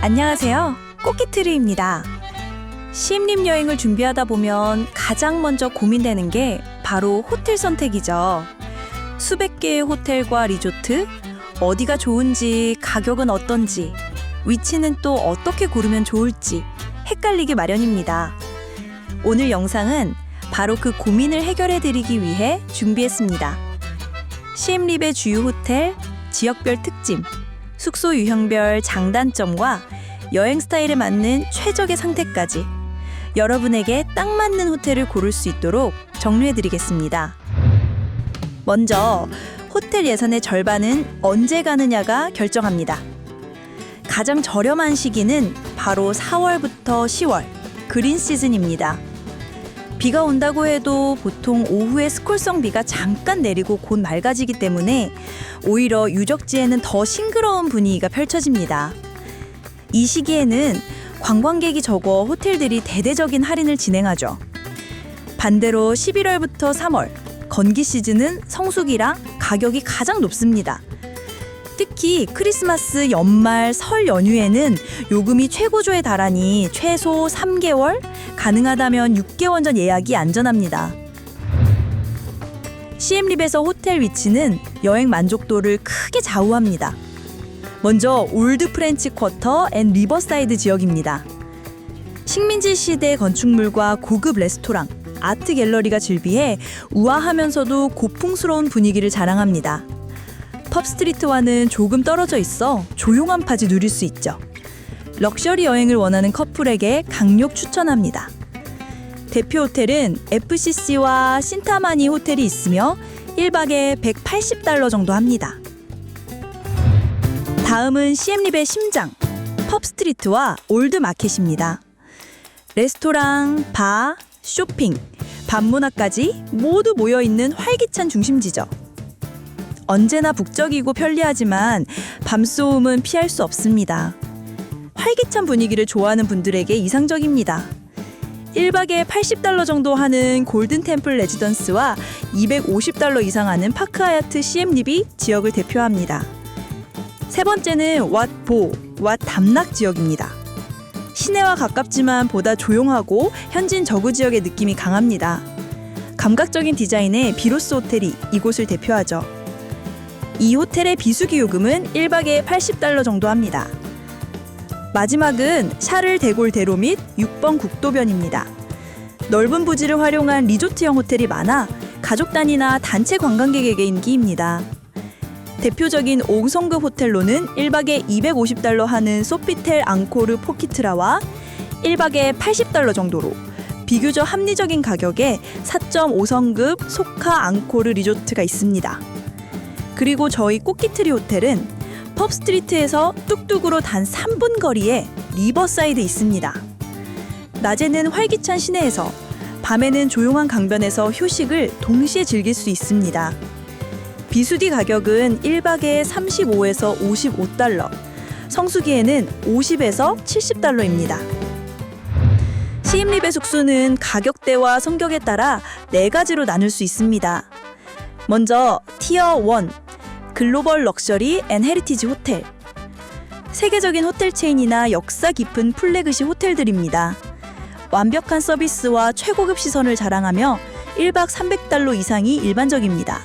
안녕하세요. 꽃기트리입니다. 시임림 여행을 준비하다 보면 가장 먼저 고민되는 게 바로 호텔 선택이죠. 수백 개의 호텔과 리조트, 어디가 좋은지, 가격은 어떤지, 위치는 또 어떻게 고르면 좋을지 헷갈리게 마련입니다. 오늘 영상은 바로 그 고민을 해결해 드리기 위해 준비했습니다. 시엠립의 주요 호텔, 지역별 특징, 숙소 유형별 장단점과 여행 스타일에 맞는 최적의 상태까지 여러분에게 딱 맞는 호텔을 고를 수 있도록 정리해 드리겠습니다. 먼저 호텔 예산의 절반은 언제 가느냐가 결정합니다. 가장 저렴한 시기는 바로 4월부터 10월 그린 시즌입니다. 비가 온다고 해도 보통 오후에 스콜성 비가 잠깐 내리고 곧 맑아지기 때문에 오히려 유적지에는 더 싱그러운 분위기가 펼쳐집니다. 이 시기에는 관광객이 적어 호텔들이 대대적인 할인을 진행하죠. 반대로 11월부터 3월 건기 시즌은 성수기라 가격이 가장 높습니다. 특히 크리스마스, 연말, 설 연휴에는 요금이 최고조에 달하니 최소 3개월, 가능하다면 6개월 전 예약이 안전합니다. 시엠립에서 호텔 위치는 여행 만족도를 크게 좌우합니다. 먼저 올드 프렌치 쿼터 앤 리버사이드 지역입니다. 식민지 시대 건축물과 고급 레스토랑, 아트 갤러리가 즐비해 우아하면서도 고풍스러운 분위기를 자랑합니다. 펍 스트리트와는 조금 떨어져 있어 조용한 파지 누릴 수 있죠. 럭셔리 여행을 원하는 커플에게 강력 추천합니다. 대표 호텔은 FCC와 신타마니 호텔이 있으며 1박에 180달러 정도 합니다. 다음은 시엠립의 심장, 펍 스트리트와 올드 마켓입니다. 레스토랑, 바, 쇼핑, 밤문화까지 모두 모여 있는 활기찬 중심지죠. 언제나 북적이고 편리하지만 밤소음은 피할 수 없습니다. 활기찬 분위기를 좋아하는 분들에게 이상적입니다. 1박에 80달러 정도 하는 골든 템플 레지던스와 250달러 이상 하는 파크 하얏트 시엠립이 지역을 대표합니다. 세 번째는 왓보, 왓 담락 지역입니다. 시내와 가깝지만 보다 조용하고 현진 저구 지역의 느낌이 강합니다. 감각적인 디자인의 비로스 호텔이 이곳을 대표하죠. 이 호텔의 비수기 요금은 1박에 80달러 정도 합니다. 마지막은 샤를 데골 대로 및 6번 국도변입니다. 넓은 부지를 활용한 리조트형 호텔이 많아 가족 단위나 단체 관광객에게 인기입니다. 대표적인 5성급 호텔로는 1박에 250달러 하는 소피텔 앙코르 포키트라와 1박에 80달러 정도로 비교적 합리적인 가격에 4.5성급 소카 앙코르 리조트가 있습니다. 그리고 저희 꽃기트리 호텔은 펍 스트리트에서 뚝뚝으로 단 3분 거리에 리버사이드 있습니다. 낮에는 활기찬 시내에서 밤에는 조용한 강변에서 효식을 동시에 즐길 수 있습니다. 비수디 가격은 1박에 35에서 55달러, 성수기에는 50에서 70달러입니다. 시임립의 숙소는 가격대와 성격에 따라 네 가지로 나눌 수 있습니다. 먼저 티어 1 글로벌 럭셔리 앤 헤리티지 호텔 세계적인 호텔 체인이나 역사 깊은 플래그십 호텔들입니다. 완벽한 서비스와 최고급 시선을 자랑하며 1박 300달러 이상이 일반적입니다.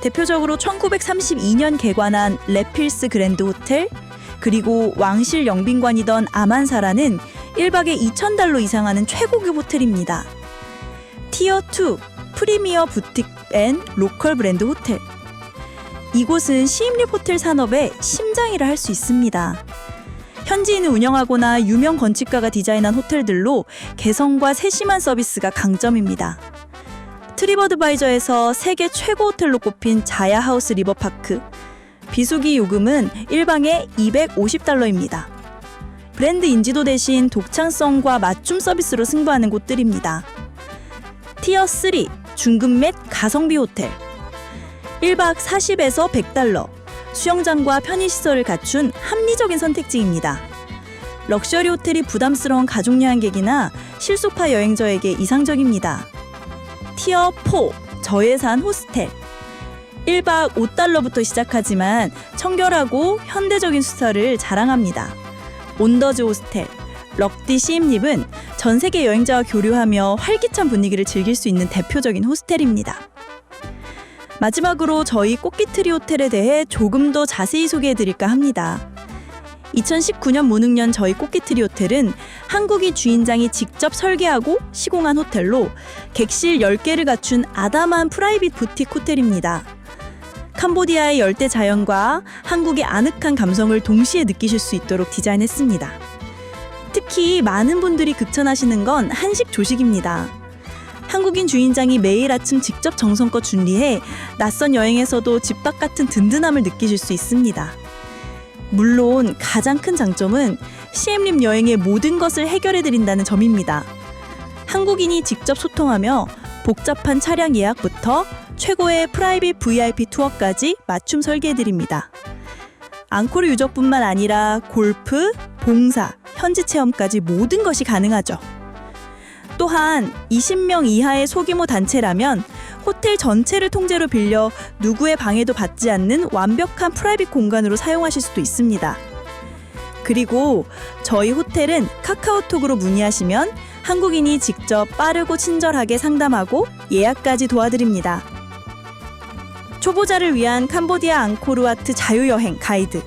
대표적으로 1932년 개관한 레필스 그랜드 호텔, 그리고 왕실 영빈관이던 아만사라는 1박에 2,000달러 이상 하는 최고급 호텔입니다. 티어 2 프리미어 부틱 앤 로컬 브랜드 호텔. 이곳은 시임립 호텔 산업의 심장이라 할 수 있습니다. 현지인을 운영하거나 유명 건축가가 디자인한 호텔들로 개성과 세심한 서비스가 강점입니다. 트리버드바이저에서 세계 최고 호텔로 꼽힌 자야 하우스 리버파크. 비수기 요금은 1방에 250달러입니다. 브랜드 인지도 대신 독창성과 맞춤 서비스로 승부하는 곳들입니다. 티어 3 중급 및 가성비 호텔. 1박 40에서 100달러. 수영장과 편의시설을 갖춘 합리적인 선택지입니다. 럭셔리 호텔이 부담스러운 가족 여행객이나 실속파 여행자에게 이상적입니다. 티어 4 저예산 호스텔 1박 5달러부터 시작하지만 청결하고 현대적인 수서를 자랑합니다. 온더즈 호스텔, 럭디 시임립은 전 세계 여행자와 교류하며 활기찬 분위기를 즐길 수 있는 대표적인 호스텔입니다. 마지막으로 저희 꽃기트리 호텔에 대해 조금 더 자세히 소개해 드릴까 합니다. 2019년 무능년 저희 꽃기트리 호텔은 한국인 주인장이 직접 설계하고 시공한 호텔로 객실 10개를 갖춘 아담한 프라이빗 부틱 호텔입니다. 캄보디아의 열대 자연과 한국의 아늑한 감성을 동시에 느끼실 수 있도록 디자인했습니다. 특히 많은 분들이 극찬하시는 건 한식 조식입니다. 한국인 주인장이 매일 아침 직접 정성껏 준비해 낯선 여행에서도 집밥 같은 든든함을 느끼실 수 있습니다. 물론 가장 큰 장점은 CM립 여행의 모든 것을 해결해 드린다는 점입니다. 한국인이 직접 소통하며 복잡한 차량 예약부터 최고의 프라이빗 VIP 투어까지 맞춤 설계해 드립니다. 앙코르 유적뿐만 아니라 골프, 봉사, 현지 체험까지 모든 것이 가능하죠. 또한 20명 이하의 소규모 단체라면 호텔 전체를 통째로 빌려 누구의 방해도 받지 않는 완벽한 프라이빗 공간으로 사용하실 수도 있습니다. 그리고 저희 호텔은 카카오톡으로 문의하시면 한국인이 직접 빠르고 친절하게 상담하고 예약까지 도와드립니다. 초보자를 위한 캄보디아 앙코르와트 자유여행 가이드.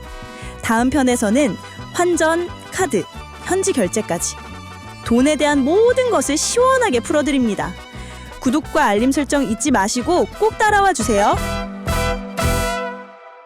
다음 편에서는 환전, 카드, 현지 결제까지 돈에 대한 모든 것을 시원하게 풀어드립니다. 구독과 알림 설정 잊지 마시고 꼭 따라와 주세요.